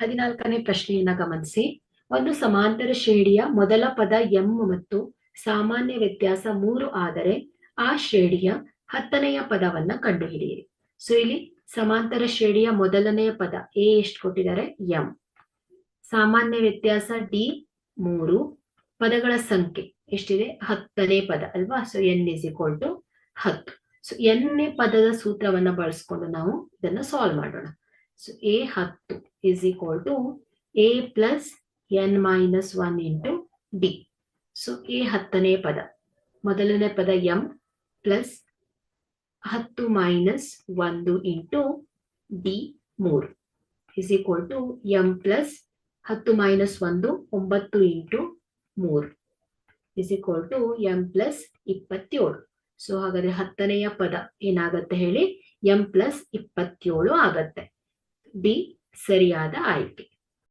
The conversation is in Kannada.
ಹದಿನಾಲ್ಕನೇ ಪ್ರಶ್ನೆಯನ್ನ ಗಮನಿಸಿ. ಒಂದು ಸಮಾಂತರ ಶ್ರೇಣಿಯ ಮೊದಲ ಪದ ಎಂ ಮತ್ತು ಸಾಮಾನ್ಯ ವ್ಯತ್ಯಾಸ ಮೂರು ಆದರೆ ಆ ಶ್ರೇಣಿಯ ಹತ್ತನೆಯ ಪದವನ್ನ ಕಂಡುಹಿಡಿಯಿರಿ. ಸೊ, ಇಲ್ಲಿ ಸಮಾಂತರ ಶ್ರೇಣಿಯ ಮೊದಲನೆಯ ಪದ ಎ ಎಷ್ಟು ಕೊಟ್ಟಿದ್ದಾರೆ? ಎಂ. ಸಾಮಾನ್ಯ ವ್ಯತ್ಯಾಸ ಡಿ ಮೂರು. ಪದಗಳ ಸಂಖ್ಯೆ ಎಷ್ಟಿದೆ? ಹತ್ತನೇ ಪದ ಅಲ್ವಾ? So, n is equal to ಹತ್ತು. ಸೊ, ಎನ್ನೇ ಪದದ ಸೂತ್ರವನ್ನ ಬಳಸ್ಕೊಂಡು ನಾವು ಇದನ್ನ ಸಾಲ್ವ್ ಮಾಡೋಣ. ಸೊ ಎ ಹತ್ತು is equal to a plus n minus one into d so a ಹತ್ತನೇ ಪದ. ಮೊದಲನೇ ಪದ ಎಂ ಪ್ಲಸ್ ಹತ್ತು ಮೈನಸ್ ಒಂದು ಇಂಟು ಡಿ ಮೂರು. Is equal to m plus ಹತ್ತು ಮೈನಸ್ ಒಂದು, ಒಂಬತ್ತು ಇಂಟು ಮೂರು. Is equal to m plus ಇಪ್ಪತ್ತೇಳು. ಸೊ ಹಾಗಾದ್ರೆ ಹತ್ತನೆಯ ಪದ ಏನಾಗತ್ತೆ ಹೇಳಿ? ಎಂ ಪ್ಲಸ್ ಇಪ್ಪತ್ತೇಳು ಆಗತ್ತೆ. ಡಿ ಸರಿಯಾದ ಆಯ್ಕೆ.